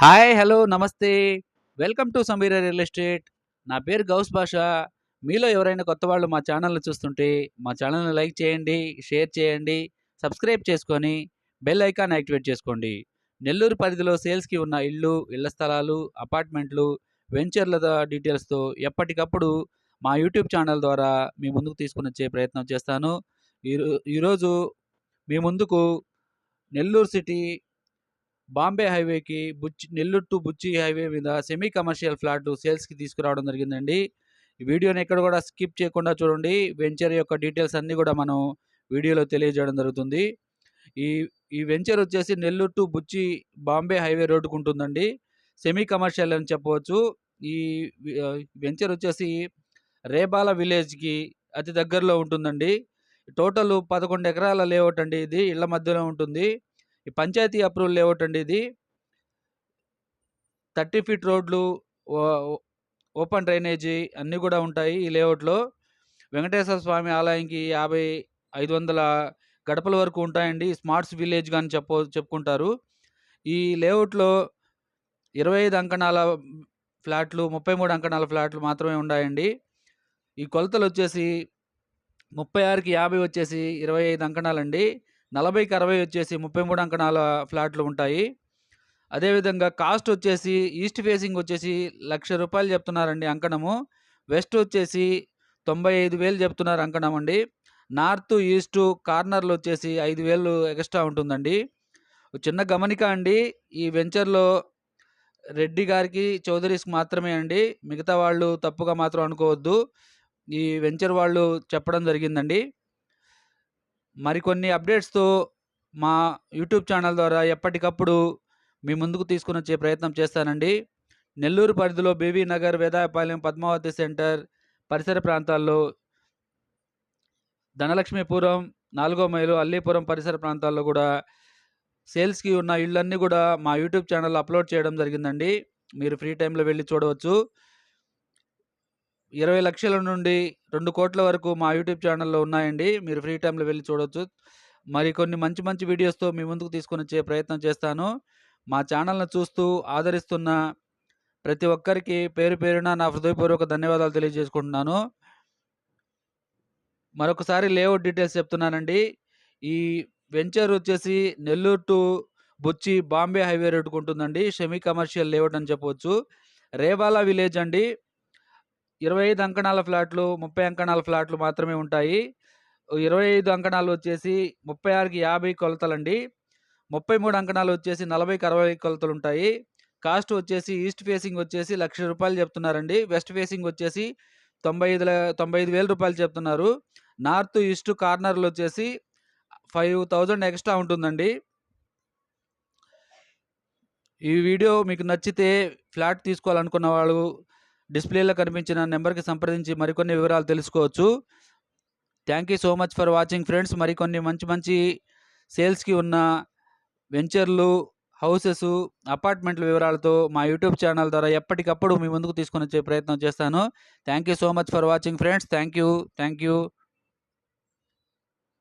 Hi hello నమస్తే. Welcome to Sameera real estate. నా పేరు గౌస్ భాష. మీలో ఎవరైనా కొత్త వాళ్ళు మా ఛానల్ని చూస్తుంటే మా ఛానల్ని లైక్ చేయండి షేర్ చేయండి సబ్స్క్రైబ్ చేసుకొని బెల్ ఐకాన్ యాక్టివేట్ చేసుకోండి. నెల్లూరు పరిధిలో సేల్స్కి ఉన్న ఇళ్ళు ఇళ్ళ స్థలాలు అపార్ట్మెంట్లు వెంచర్ల డీటెయిల్స్తో ఎప్పటికప్పుడు మా యూట్యూబ్ ఛానల్ ద్వారా మీ ముందుకు తీసుకుని వచ్చే ప్రయత్నం చేస్తాను. ఈరో- ఈరోజు మీ ముందుకు నెల్లూరు సిటీ బాంబే హైవేకి బుచ్చి నెల్లూరు టు బుచ్చి హైవే మీద సెమీ కమర్షియల్ ఫ్లాట్ సేల్స్కి తీసుకురావడం జరిగిందండి. ఈ వీడియోని ఎక్కడ కూడా స్కిప్ చేయకుండా చూడండి. వెంచర్ యొక్క డీటెయిల్స్ అన్నీ కూడా మనం వీడియోలో తెలియజేయడం జరుగుతుంది. ఈ ఈ వెంచర్ వచ్చేసి నెల్లూరు టు బుచ్చి బాంబే హైవే రోడ్డుకు ఉంటుందండి. సెమీ కమర్షియల్ అని చెప్పవచ్చు. ఈ వెంచర్ వచ్చేసి రేబాల విలేజ్కి అతి దగ్గరలో ఉంటుందండి. టోటల్ పదకొండు ఎకరాల లేఅవుట్ అండి ఇది. ఇళ్ళ మధ్యలో ఉంటుంది. ఈ పంచాయతీ అప్రూవల్ లేఅవుట్ అండి ఇది. థర్టీ ఫీట్ రోడ్లు ఓపెన్ డ్రైనేజీ అన్నీ కూడా ఉంటాయి ఈ లేఅవుట్లో. వెంకటేశ్వర స్వామి ఆలయంకి యాభై ఐదు వందల గడపల వరకు ఉంటాయండి. స్మార్ట్స్ విలేజ్ కానీ చెప్ప చెప్పుకుంటారు. ఈ లేఅవుట్లో ఇరవై ఐదు అంకణాల ఫ్లాట్లు ముప్పై మూడు అంకణాల ఫ్లాట్లు మాత్రమే ఉన్నాయండి ఈ కొలతలు వచ్చేసి ముప్పై ఆరుకి యాభై వచ్చేసి ఇరవై ఐదు అంకణాలండి. నలభైకి అరవై వచ్చేసి ముప్పై మూడు అంకణాల ఫ్లాట్లు ఉంటాయి. అదేవిధంగా కాస్ట్ వచ్చేసి ఈస్ట్ ఫేసింగ్ వచ్చేసి లక్ష రూపాయలు చెప్తున్నారండి అంకణము. వెస్ట్ వచ్చేసి తొంభై ఐదు వేలు చెప్తున్నారు అంకణం అండి. నార్త్ ఈస్ట్ కార్నర్లు వచ్చేసి ఐదు వేలు ఎక్స్ట్రా ఉంటుందండి. చిన్న గమనిక అండి ఈ వెంచర్లో రెడ్డి గారికి చౌదరీస్కి మాత్రమే అండి. మిగతా వాళ్ళు తప్పుగా మాత్రం అనుకోవద్దు. ఈ వెంచర్ వాళ్ళు చెప్పడం జరిగిందండి. మరికొన్ని అప్డేట్స్తో మా యూట్యూబ్ ఛానల్ ద్వారా ఎప్పటికప్పుడు మీ ముందుకు తీసుకుని వచ్చే ప్రయత్నం చేస్తానండి. నెల్లూరు పరిధిలో బీవీ నగర్ వేదాయపాలెం పద్మావతి సెంటర్ పరిసర ప్రాంతాల్లో ధనలక్ష్మీపురం నాలుగో మైలు అల్లీపురం పరిసర ప్రాంతాల్లో కూడా సేల్స్కి ఉన్న ఇళ్ళన్నీ కూడా మా యూట్యూబ్ ఛానల్లో అప్లోడ్ చేయడం జరిగిందండి. మీరు ఫ్రీ టైంలో వెళ్ళి చూడవచ్చు. ఇరవై లక్షల నుండి రెండు కోట్ల వరకు మా యూట్యూబ్ ఛానల్లో ఉన్నాయండి. మీరు ఫ్రీ టైంలో వెళ్ళి చూడవచ్చు మరి కొన్ని మంచి మంచి వీడియోస్తో మీ ముందుకు తీసుకొని వచ్చే ప్రయత్నం చేస్తాను. మా ఛానల్ను చూస్తూ ఆదరిస్తున్న ప్రతి ఒక్కరికి పేరు పేరున నా హృదయపూర్వక ధన్యవాదాలు తెలియజేసుకుంటున్నాను. మరొకసారి లేఅవుట్ డీటెయిల్స్ చెప్తున్నానండి. ఈ వెంచర్ వచ్చేసి నెల్లూరు టు బుచ్చి బాంబే హైవే రోడ్డుకు ఉంటుందండి. సెమీ కమర్షియల్ లేఅవుట్ అని చెప్పవచ్చు రేవాలా విలేజ్ అండి. ఇరవై ఐదు అంకణాల ఫ్లాట్లు ముప్పై అంకణాల ఫ్లాట్లు మాత్రమే ఉంటాయి. ఇరవై ఐదు అంకణాలు వచ్చేసి ముప్పై ఆరుకి యాభై కొలతలండి. ముప్పై మూడు అంకణాలు వచ్చేసి నలభైకి అరవై కొలతలు ఉంటాయి. కాస్ట్ వచ్చేసి ఈస్ట్ ఫేసింగ్ వచ్చేసి లక్ష రూపాయలు చెప్తున్నారండి. వెస్ట్ ఫేసింగ్ వచ్చేసి తొంభై ఐదు తొంభై ఐదు వేల రూపాయలు చెప్తున్నారు. నార్త్ ఈస్ట్ కార్నర్లు వచ్చేసి ఫైవ్ థౌజండ్ ఎక్స్ట్రా ఉంటుందండి. ఈ వీడియో మీకు నచ్చితే ఫ్లాట్ తీసుకోవాలనుకున్న వాళ్ళు డిస్ప్లేలో కనిపించిన నెంబర్కి సంప్రదించి మరికొన్ని వివరాలు తెలుసుకోవచ్చు. Thank you so much for watching friends. మరికొన్ని మంచి మంచి సేల్స్కి ఉన్న వెంచర్లు హౌసెస్ అపార్ట్మెంట్ల వివరాలతో మా యూట్యూబ్ ఛానల్ ద్వారా ఎప్పటికప్పుడు మీ ముందుకు తీసుకొని వచ్చే ప్రయత్నం చేస్తాను. Thank you so much for watching friends. Thank you. Thank you.